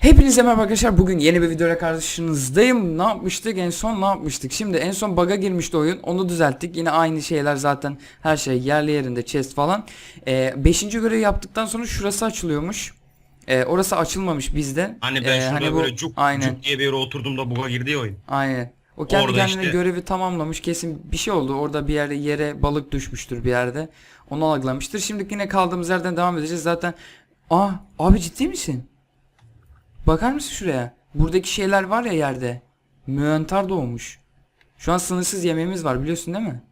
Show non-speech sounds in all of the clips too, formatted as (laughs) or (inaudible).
Hepinize merhaba arkadaşlar. Bugün yeni bir videoyla karşınızdayım. Ne yapmıştık? En son ne yapmıştık? Şimdi en son bug'a girmişti oyun. Onu düzelttik. Yine aynı şeyler zaten her şey yerli yerinde chest falan. Ee, beşinci görevi yaptıktan sonra şurası açılıyormuş. Ee, orası açılmamış bizde. Hani ben Ee, şurada bu- böyle cuk aynen. cuk diye bir yere oturduğumda buga girdi ya oyun. Aynen. O kendi Orada kendine işte- görevi tamamlamış. Kesin bir şey oldu. Orada bir yerde yere balık düşmüştür bir yerde. Onu algılamıştır. Şimdi yine kaldığımız yerden devam edeceğiz. Zaten Aa abi ciddi misin? Bakar mısın şuraya? Buradaki şeyler var ya yerde. Müentar doğmuş. Şu an sınırsız yemeğimiz var biliyorsun değil mi?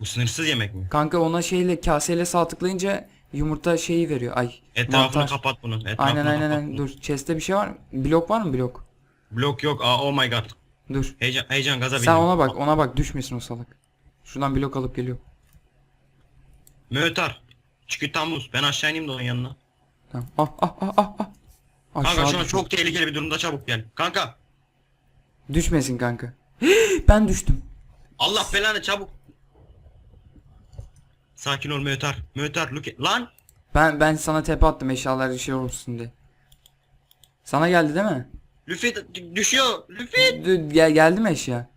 Bu sınırsız yemek mi? Kanka ona şeyle kaseyle sağ tıklayınca yumurta şeyi veriyor. Ay Etrafını mantar. kapat bunun. Etrafını Aynen aynen kapat aynen. bunun. Dur chest'te bir şey var mı? Blok var mı blok? Blok yok. Aa, oh my god. Dur. Heyecan, heyecan gaza Sen ona bak ona bak düşmesin o salak. Şuradan blok alıp geliyor. Möğter. Çıkı tamuz. Ben aşağı ineyim de onun yanına. Tamam. Ah ah ah ah ah. Kanka Aşağı şu an çok tehlikeli bir durumda çabuk gel. Kanka. Düşmesin kanka. (gasps) ben düştüm. Allah belanı çabuk. Sakin ol Möğter. Möğter look at- Lan. Ben ben sana tepe attım eşyalar şey olsun diye. Sana geldi değil mi? D- düşüyor. Lüfit. Dü- Gel geldi mi eşya?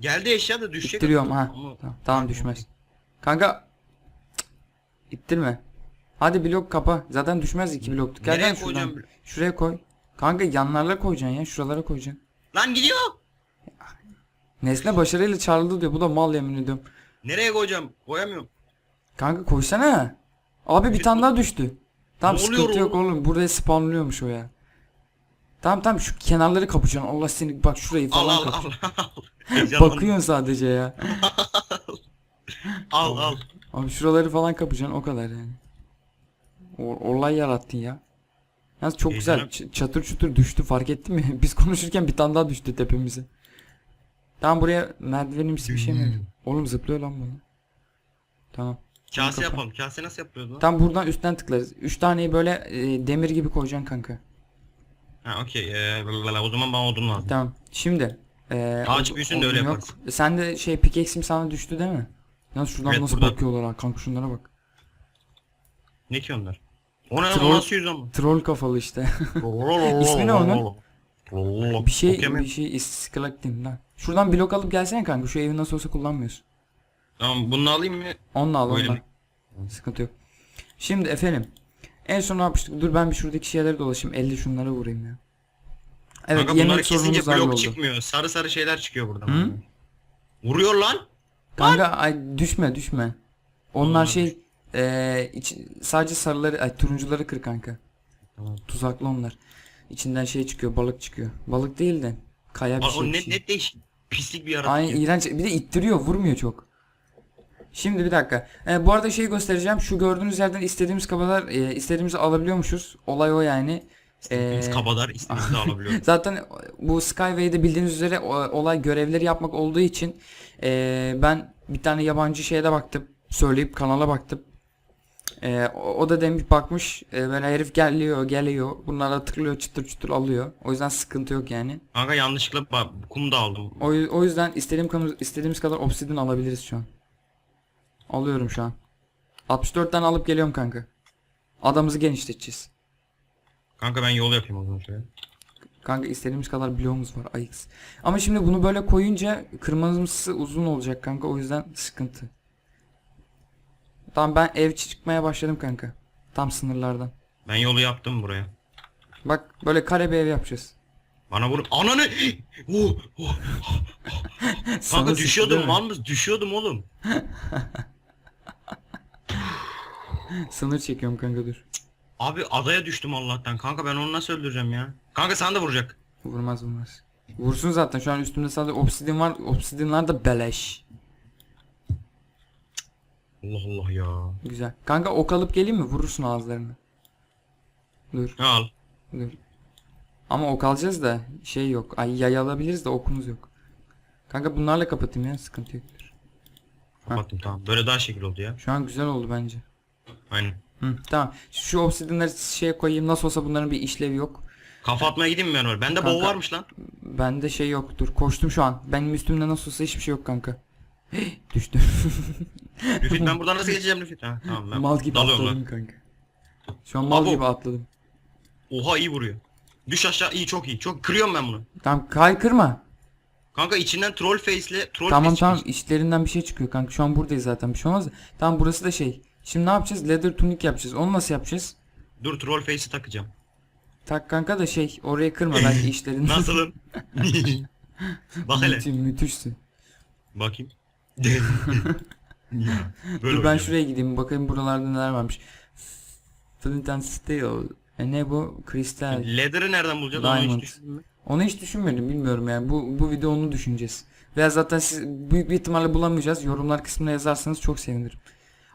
Geldi eşya da düşecek. İttiriyorum ha. Ama- Tamam, tamam düşmez. Kanka Cık, ittirme. Hadi blok kapa. Zaten düşmez iki blokluk. Gel Nereye lan şuradan. koyacağım? Şuraya koy. Kanka yanlarına koyacaksın ya. Şuralara koyacaksın. Lan gidiyor. Nesne başarıyla çağrıldı diyor. Bu da mal yemin ediyorum. Nereye koyacağım? Koyamıyorum. Kanka koysana. Abi bir tane daha düştü. Tamam Ne sıkıntı yok oğlum. Buraya spawnlıyormuş o ya. Tamam tamam şu kenarları kapacaksın. Allah seni bak şurayı Al falan al kap. al al. (laughs) Heyecanlandım. Bakıyorsun sadece ya. Al al. Abi şuraları falan kapacaksın o kadar yani. O, olay yarattın ya. Yalnız çok güzel. Heyecanım- Ç- çatır çutur düştü fark ettin mi? (laughs) Biz konuşurken bir tane daha düştü tepemize. Tamam buraya merdivenimsi bir şey mi? yapıyor? Oğlum zıplıyor lan bunu. Tamam. Kase Kafa. yapalım. Kase nasıl yapıyordu? lan? Tam buradan üstten tıklarız. Üç taneyi böyle e, demir gibi koyacaksın kanka. Ha okey. Ee, o zaman bana odun lazım. Tamam. Şimdi. E, Ağaç büyüsün de öyle odun yaparız. Sen de şey pickaxe'im sana düştü değil mi? Yalnız şuradan Evet, nasıl burada. bakıyorlar ha kanka şunlara bak. Ne ki onlar? O ne lan Troll- nasıl yüz ama? Troll kafalı işte. (laughs) İsmi ne onun? Bir şey bir şey iskelektim lan. Şuradan blok alıp gelsene kanka. Şu evi nasıl olsa kullanmıyoruz. Tamam bunu alayım mı? Onunla al Öyle onunla. mi? Sıkıntı yok. Şimdi efendim. En son ne yapmıştık? Dur ben bir şuradaki şeyleri dolaşayım. 50 şunlara vurayım ya. Evet Kanka bunları yemek kesince sorunumuz blok halloldu. çıkmıyor. Sarı sarı şeyler çıkıyor buradan. Hı? Vuruyor lan. Kanka ay düşme düşme. Onlar Onlar şey eee iç- sadece sarıları ay turuncuları kır kanka. Tamam. Tuzaklı onlar. İçinden şey çıkıyor balık çıkıyor. Balık değil de kaya bir Aa, şey. o bir ne, şey. ne değişik. Pislik bir yaratık. Aynen iğrenç. Bir de ittiriyor, vurmuyor çok. Şimdi bir dakika. Ee, bu arada şey göstereceğim. Şu gördüğünüz yerden istediğimiz kadar e, istediğimizi alabiliyormuşuz. Olay o yani. İstediğimiz Ee, kabadar istediğimizi (laughs) alabiliyoruz. Zaten bu Skyway'de bildiğiniz üzere olay görevleri yapmak olduğu için e, ben bir tane yabancı şeye baktım. Söyleyip kanala baktım. E, o, o da demiş bakmış e, böyle herif geliyor geliyor bunlara tıklıyor çıtır çıtır alıyor. O yüzden sıkıntı yok yani. Kanka yanlışlıkla bak, kum da aldım. O, yü- o yüzden istediğim kadar, istediğimiz kadar obsidian alabiliriz şu an. Alıyorum şu an. 64 tane alıp geliyorum kanka. Adamımızı genişleteceğiz. Kanka ben yol yapayım o zaman şöyle. Kanka istediğimiz kadar bloğumuz var ayıks. Ama şimdi bunu böyle koyunca kırmızısı uzun olacak kanka o yüzden sıkıntı. Tamam ben ev çıkmaya başladım kanka. Tam sınırlardan. Ben yolu yaptım buraya. Bak böyle kare bir ev yapacağız. Bana vurun. Ananı! Oh, oh. (laughs) Kanka düşüyordum mısın? Düşüyordum oğlum. (laughs) Sınır çekiyorum kanka dur. Abi adaya düştüm Allah'tan. Kanka ben onu nasıl öldüreceğim ya? Kanka sana da vuracak. Vurmaz vurmaz. Vursun zaten şu an üstümde sadece obsidian var. Obsidianlar da beleş. Allah Allah ya. Güzel. Kanka ok alıp geleyim mi? Vurursun ağızlarını. Dur, Al. dur. Ama ok alacağız da şey yok. Ay yay alabiliriz de okumuz yok. Kanka bunlarla kapatayım ya sıkıntı yok. Dur. Kapattım tamam. Böyle daha şekil oldu ya. Şu an güzel oldu bence. Aynen. Hı, tamam. Şu obsidianları şeye koyayım. Nasıl olsa bunların bir işlevi yok. Kafa atmaya gideyim mi ben oraya? Bende bow Kanka. varmış lan. Bende şey yok. Dur koştum şu an. Benim üstümde nasıl olsa hiçbir şey yok kanka. (gasps) Düştü. (laughs) Lüfit ben buradan nasıl geçeceğim Lüfit? Ha, tamam ben mal gibi dalıyorum atladım lan. kanka. Şu an mal Abo. gibi atladım. Oha iyi vuruyor. Düş aşağı iyi çok iyi. Çok kırıyorum ben bunu. Tamam kay kırma. Kanka içinden troll face'le troll Tamam face tamam çıkmış. içlerinden bir şey çıkıyor kanka. Şu an buradayız zaten bir şey olmaz. Tamam burası da şey. Şimdi ne yapacağız? Leather tunik yapacağız. Onu nasıl yapacağız? Dur troll face'i takacağım. Tak kanka da şey oraya kırma belki (laughs) işlerinden. Nasılım? (laughs) Bak hele. Müthiş, müthişsin. Bakayım. (laughs) Böyle Dur ben oynayalım. şuraya gideyim bakayım buralarda neler varmış. Flint and Steel. E ne bu? Kristal. Leather'ı nereden bulacağız onu Diamond. hiç düşündün mü? Onu hiç düşünmedim bilmiyorum yani. Bu bu video onu düşüneceğiz. Veya zaten siz büyük bir ihtimalle bulamayacağız. Yorumlar kısmına yazarsanız çok sevinirim.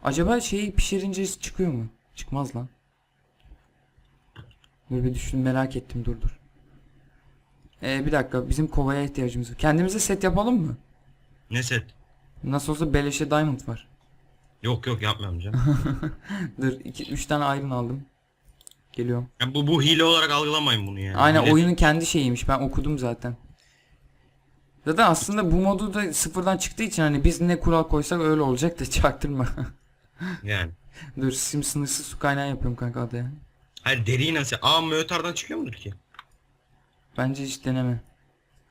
Acaba şeyi pişirince çıkıyor mu? Çıkmaz lan. Dur bir düşün merak ettim dur dur. Ee, bir dakika bizim kovaya ihtiyacımız var. Kendimize set yapalım mı? Ne set? Nasıl olsa beleşe diamond var. Yok yok yapmıyorum canım. (laughs) Dur 2 3 tane iron aldım. Geliyorum. Ya bu bu hile olarak algılamayın bunu yani. Aynen Hile- oyunun kendi şeyiymiş. Ben okudum zaten. Zaten aslında bu modu da sıfırdan çıktığı için hani biz ne kural koysak öyle olacak da (laughs) çaktırma. Yani. Dur sim sınırsız su kaynağı yapıyorum kanka adaya. Hayır deriyi nasıl? Aa mötardan çıkıyor mudur ki? Bence hiç deneme.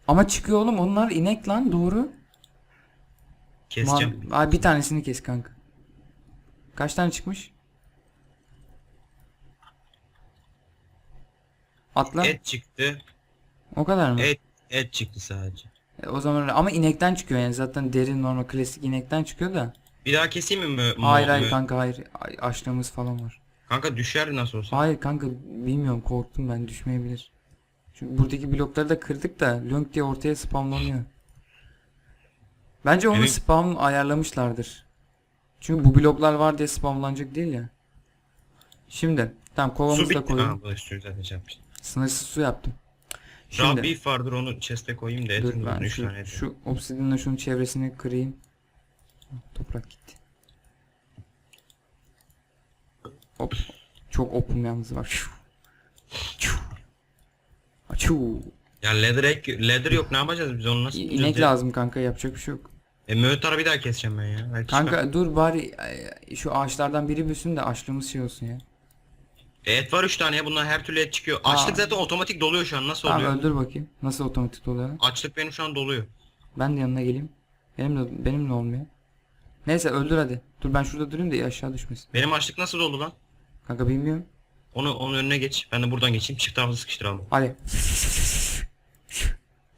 Ama çıkıyor oğlum onlar inek lan doğru. Keseceğim. Ay, bir tanesini kes kanka. Kaç tane çıkmış? Atla. Et çıktı. O kadar mı? Et et çıktı sadece. E, o zaman ama inekten çıkıyor yani zaten deri normal klasik inekten çıkıyor da. Bir daha keseyim mi? Hayır hayır kanka hayır. Ay, Açlığımız falan var. Kanka düşer nasıl olsa. Hayır kanka bilmiyorum korktum ben düşmeyebilir. Çünkü buradaki blokları da kırdık da lönk diye ortaya spamlanıyor. Bence onu Evet. spam ayarlamışlardır. Çünkü bu bloklar var diye spamlanacak değil ya. Şimdi tamam Su kovamızı da bitti. Ha zaten. Sınırsız su yaptım. Şimdi beef vardır onu chest'e koyayım da etin dur ben 3 şu, tane şu obsidianla şunun çevresini kırayım. Toprak gitti. Hop. Çok opum yalnız var. Şu. Şu. Açu. Ya leather ek, leather yok ne yapacağız biz onu nasıl İnek lazım kanka yapacak bir şey yok. E mötarı bir daha keseceğim ben ya. Belki çıkar. Kanka dur bari e, şu ağaçlardan biri büsün de açlığımız şey olsun ya. Et var 3 tane ya bunlar her türlü et çıkıyor. Aa. Açlık zaten otomatik doluyor şu an nasıl Tamam oluyor? öldür bakayım. Nasıl otomatik oluyor? lan? Açlık benim şu an doluyor. Ben de yanına geleyim. Benim de benim de olmuyor. Neyse öldür hadi. Dur ben şurada durayım da aşağı düşmesin. Benim açlık nasıl doldu lan? Kanka bilmiyorum. Onu onun önüne geç. Ben de buradan geçeyim. Çift taraflı sıkıştıralım. Hadi.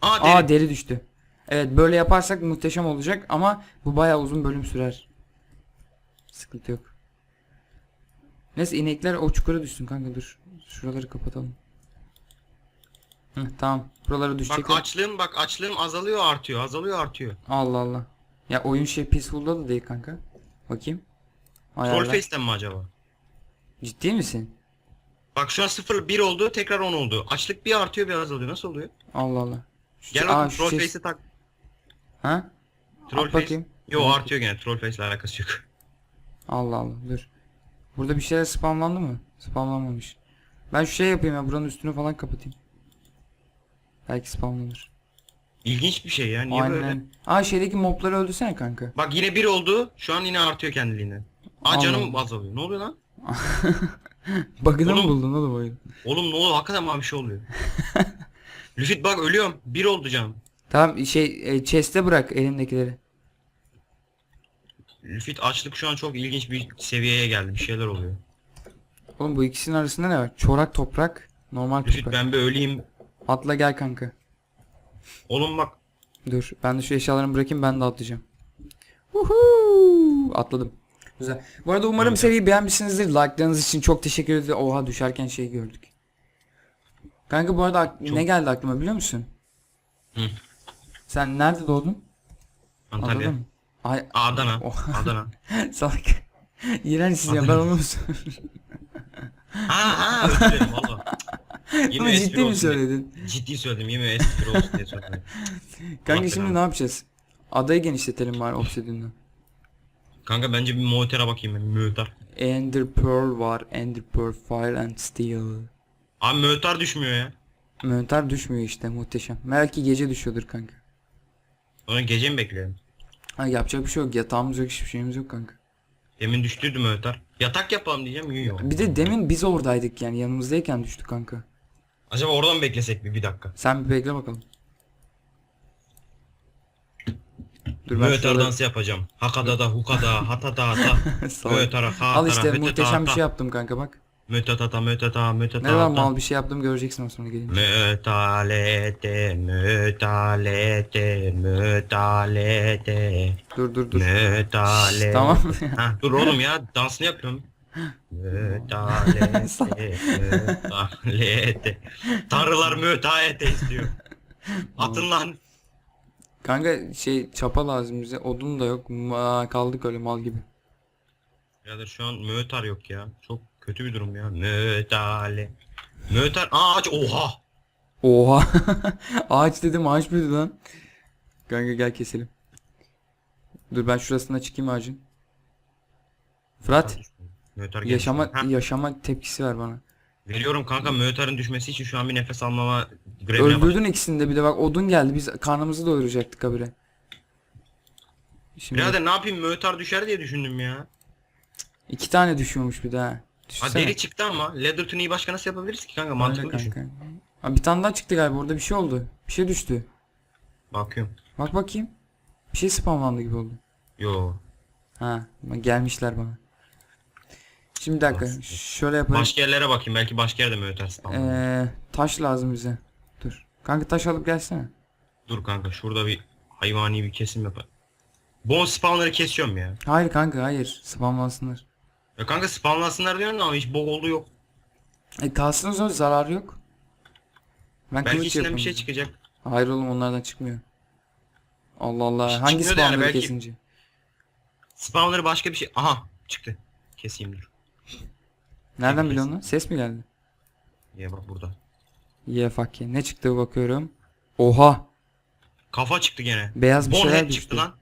Aa deri. Aa deri düştü. Evet böyle yaparsak muhteşem olacak ama bu bayağı uzun bölüm sürer. Sıkıntı yok. Neyse inekler o çukura düşsün kanka dur. Şuraları kapatalım. Hı, tamam. Buralara bak düşecekler. açlığım bak açlığım azalıyor artıyor. Azalıyor artıyor. Allah Allah. Ya oyun şey peaceful'da da değil kanka. Bakayım. Face'ten mi acaba? Ciddi misin? Bak şu an 0 1 oldu tekrar 10 oldu. Açlık bir artıyor bir azalıyor. Nasıl oluyor? Allah Allah. Şu- Gel Aa, bakayım şu troll ses- face'i tak. Ha? Troll At face. bakayım. Yo artıyor gene. Troll face'le alakası yok. (laughs) Allah Allah dur. Burada bir şeyler spamlandı mı? Spamlanmamış. Ben şu şey yapayım ya buranın üstünü falan kapatayım. Belki spamlanır. İlginç bir şey ya. Niye böyle? Aynen. Aa şeydeki mobları öldürsene kanka. Bak yine 1 oldu. Şu an yine artıyor kendiliğinden. Aa canım Allah. azalıyor. Ne oluyor lan? (laughs) Bug'ını mı Oğlum- buldun oğlum oyun? Oğlum ne oluyor? Hakikaten bana bir şey oluyor. (laughs) Lüfit bak ölüyorum. 1 oldu canım. Tamam şey e, chest'e bırak elindekileri. Lüfit açlık şu an çok ilginç bir seviyeye geldi. Bir şeyler oluyor. Oğlum bu ikisinin arasında ne var? Çorak toprak, normal Lüfit toprak. ben bir öleyim. Atla gel kanka. Oğlum bak. Dur ben de şu eşyalarımı bırakayım ben de atlayacağım. Uhu! Atladım. Güzel. Bu arada umarım Tamam. seriyi beğenmişsinizdir. Like'larınız için çok teşekkür ederim. Oha düşerken şey gördük. Kanka bu arada Çok- ne geldi aklıma biliyor musun? Hı. Sen nerede doğdun? Antalya. Mı? Ay Adana. (laughs) Oh. Adana. (laughs) salak. İğrençsin ya ben Adana. onu (laughs) Ha ha özür dilerim valla. Espri ciddi mi olsun diye- söyledin? Ciddi söyledim yemin espri olsun diye söyledim. Kanka şimdi ne yapacağız? Adayı genişletelim bari Obsidian'dan. Kanka bence bir Moiter'a bakayım ben. Möter. Ender Pearl var. Ender Pearl Fire and Steel. Abi Möter düşmüyor ya. Mönter düşmüyor işte muhteşem. Belki gece düşüyordur kanka. Onu gece mi bekleyelim? Ha yapacak bir şey yok. Yatağımız yok hiçbir şeyimiz yok kanka. Demin düştüydü Möter. Yatak yapalım diyeceğim yiyor. Bir de demin biz oradaydık yani yanımızdayken düştü kanka. Acaba oradan mı beklesek bir, bir dakika? Sen bir bekle bakalım. Dur ben Möğütar şurada... dansı yapacağım. Hakada da hukada hatada hata. (laughs) Salak. Möğütara hatara Al işte muhteşem bir şey yaptım kanka bak. Mötata mötata mötata Ne lan mal bir şey yaptım göreceksin o sonra gelince. Mötalete mötalete mötalete Dur dur dur. mötalete. Tamam. Ha, dur oğlum ya dansını yapıyorum. (laughs) Mötalete mötalete. Tanrılar mötalete istiyor. (laughs) Atın lan. kanka şey çapa lazım bize. Odun da yok. Ma, kaldık öyle mal gibi. Birader şu an mötar yok ya. Çok kötü bir durum ya. Mötale. Mötar. Aa aç. Oha. Oha. (laughs) ağaç dedim ağaç büyüdü lan. Kanka gel keselim. Dur ben şurasına çıkayım ağacın. Fırat gelmiş. yaşama Ha, yaşama tepkisi ver bana. veriyorum kanka mötarın düşmesi için şu an bir nefes almama grevine bak. Öldürdün ikisini de bir de bak odun geldi biz karnımızı doyuracaktık habire. Şimdi Birader ne yapayım mötar düşer diye düşündüm ya. iki tane düşüyormuş bir daha. Ha Düşünsene. deri çıktı ama leather tuniği başka nasıl yapabiliriz ki kanka Öyle mantıklı düşün. kanka. Ha, bir tane daha çıktı galiba orada bir şey oldu. Bir şey düştü. Bakıyorum. Bak bakayım. Bir şey spamlandı gibi oldu. Yo. Ha gelmişler bana. Şimdi bir dakika Nasıl? şöyle yapalım. Başka yerlere bakayım belki başka yerde mötar spawn. Ee, taş lazım bize. Dur. Kanka taş alıp gelsene. Dur kanka şurada bir hayvani bir kesim yapalım. Bone spawnları kesiyorum ya. Hayır kanka hayır. Spamlansınlar. Ya kanka spawnlansınlar diyorsun ama hiç bok olduğu yok. E kalsın o zaman zararı yok. Ben Belki kılıç içinden yapayım. bir şey çıkacak. Hayır oğlum onlardan çıkmıyor. Allah Allah. Hiç Hangi çıkmıyor da yani spawnları belki- kesince? Spawnları başka bir şey. Aha çıktı. Keseyim dur. Nereden kesin. biliyorsun lan? Ses mi geldi? Ya bak burada. Ye fuck ye. Ne çıktı bakıyorum. Oha. Kafa çıktı gene. Beyaz bir şeyler düştü. çıktı lan.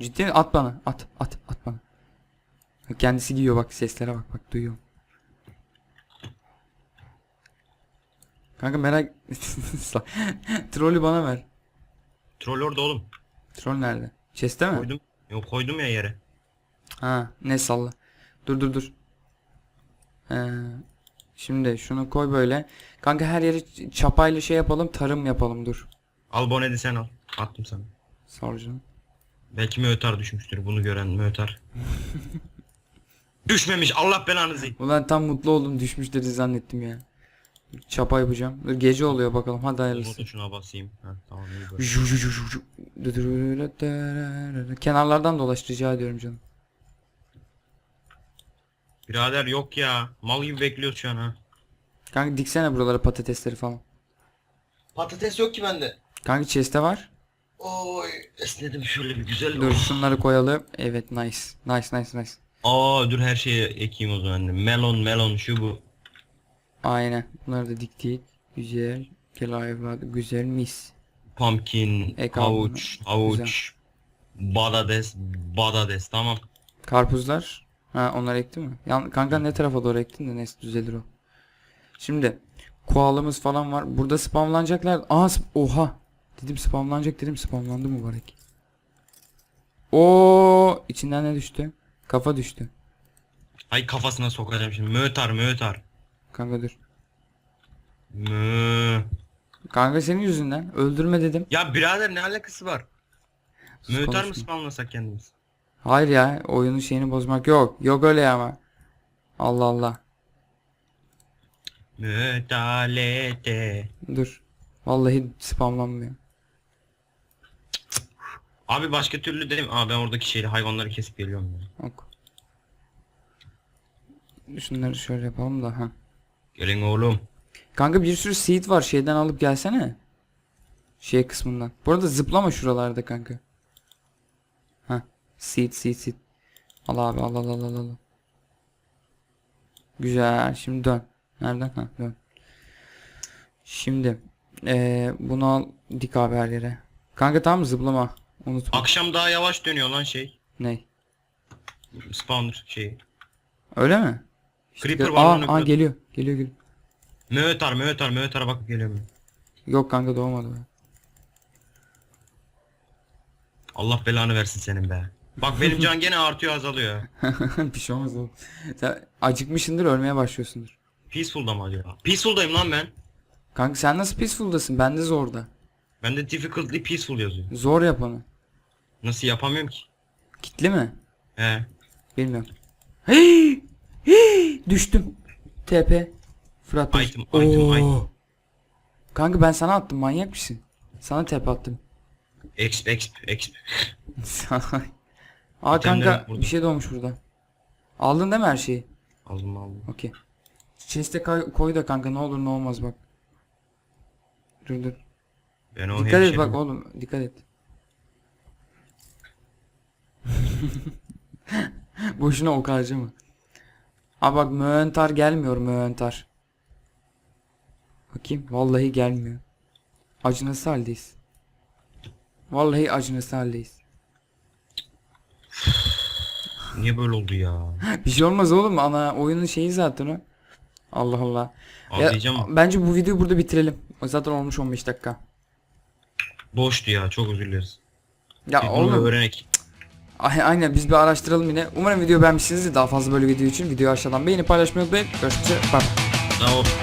Ciddi mi? At bana. At. At. At bana. Kendisi giyiyor bak seslere bak bak duyuyorum. Kanka merak (laughs) Trollü bana ver. Troll orada oğlum. Troll nerede? Chest'te mi? Koydum. Yok koydum ya yere. Ha, ne salla. Dur dur dur. Ee, şimdi şunu koy böyle. Kanka her yeri çapayla şey yapalım, tarım yapalım dur. Al bonedi sen al. Attım sana. Sağ ol canım. Belki mötar düşmüştür bunu gören mötar. (laughs) Düşmemiş Allah belanızı. Ulan tam mutlu oldum düşmüş dedi zannettim ya. Çapa yapacağım. Dur gece oluyor bakalım hadi hayırlısı. Modu şuna basayım. Ha, tamam iyi böyle. Ju- ju- canım. Birader yok ya. Mal gibi bekliyoruz şu an ha. Kanka diksene buralara patatesleri falan. Patates yok ki bende. Kanka chest'te var. Oy esnedim şöyle bir güzel. Dur şunları koyalım. Evet nice. Nice nice nice. Aa dur her şeyi ekeyim o zaman. Melon melon şu bu. Aynen. Bunları da diktik. Güzel. Evladı. Güzel mis. Pumpkin, Ek havuç, havuç, badades, badades tamam. Karpuzlar. Ha onlar ekti mi? Yan, kanka ne tarafa doğru ektin de neyse düzelir o. Şimdi koalımız falan var. Burada spamlanacaklar. Aa oha. Dedim spamlanacak dedim spamlandı mübarek. Oo içinden ne düştü? Kafa düştü. Ay kafasına sokacağım şimdi. Mötar mötar. Kanka dur. Mö. Kanka senin yüzünden öldürme dedim. Ya birader ne alakası var? Sus Mötar mı spawnlasak kendimiz? Hayır ya oyunun şeyini bozmak yok. Yok öyle ya ama. Allah Allah. Mötalete. Dur. Vallahi spamlanmıyor. Abi başka türlü değil mi? Aa ben oradaki şeyle hayvanları kesip geliyorum ya. Ok. Şunları şöyle yapalım da ha. Gelin oğlum. Kanka bir sürü seed var şeyden alıp gelsene. Şey kısmından. Bu arada zıplama şuralarda kanka. Ha. Seed seed seed. Al abi al al al al al. Güzel. Şimdi dön. Nereden? Ha dön. Şimdi eee bunu al dik abi her yere. Kanka tamam zıplama. Unutma. Akşam daha yavaş dönüyor lan şey. Ne? Spawner şeyi. Öyle mi? Creeper gel- var aa, aa geliyor. Geliyor geliyor. Mötar mötar mötara bakıp geliyorum. Yok kanka doğmadı be. Allah belanı versin senin be. Bak benim can gene artıyor azalıyor. (laughs) bir şey olmaz oğlum. Sen acıkmışsındır ölmeye başlıyorsundur. Peaceful'da mı acaba? Peaceful'dayım lan ben. Kanka sen nasıl peaceful'dasın? Ben de zorda. Ben de difficultly peaceful yazıyor. Zor yap onu. Nasıl yapamıyorum ki? Kitli mi? He. Bilmiyorum. Hey! Hey! Düştüm. TP. Fırat Bey. Item, item, Oo. item. Kanka ben sana attım manyak mısın? Sana TP attım. Exp exp exp. Sana- (laughs) Aa İtemleri kanka bir şey doğmuş burada. Aldın değil mi her şeyi? Aldım aldım. Okey. Chest'e koy, koy da kanka ne olur ne olmaz bak. Dur dur. Ben o Dikkat et hemşerim- bak oğlum dikkat et. (laughs) Boşuna ok harcama. Abi bak müentar gelmiyor müentar. Bakayım vallahi gelmiyor. Acınası haldeyiz. Vallahi acınası haldeyiz. Niye böyle oldu ya? (laughs) Bir şey olmaz oğlum ana oyunun şeyi zaten o. Allah Allah. Ya, bence bu videoyu burada bitirelim. Zaten olmuş 15 dakika. Boştu ya çok özür dileriz. Ya Biz oğlum öğrenek. Ay- Aynen biz bir araştıralım yine. Umarım video beğenmişsinizdir. Daha fazla böyle video için videoyu aşağıdan beğenip paylaşmayı unutmayın. Görüşmek üzere. Bye. O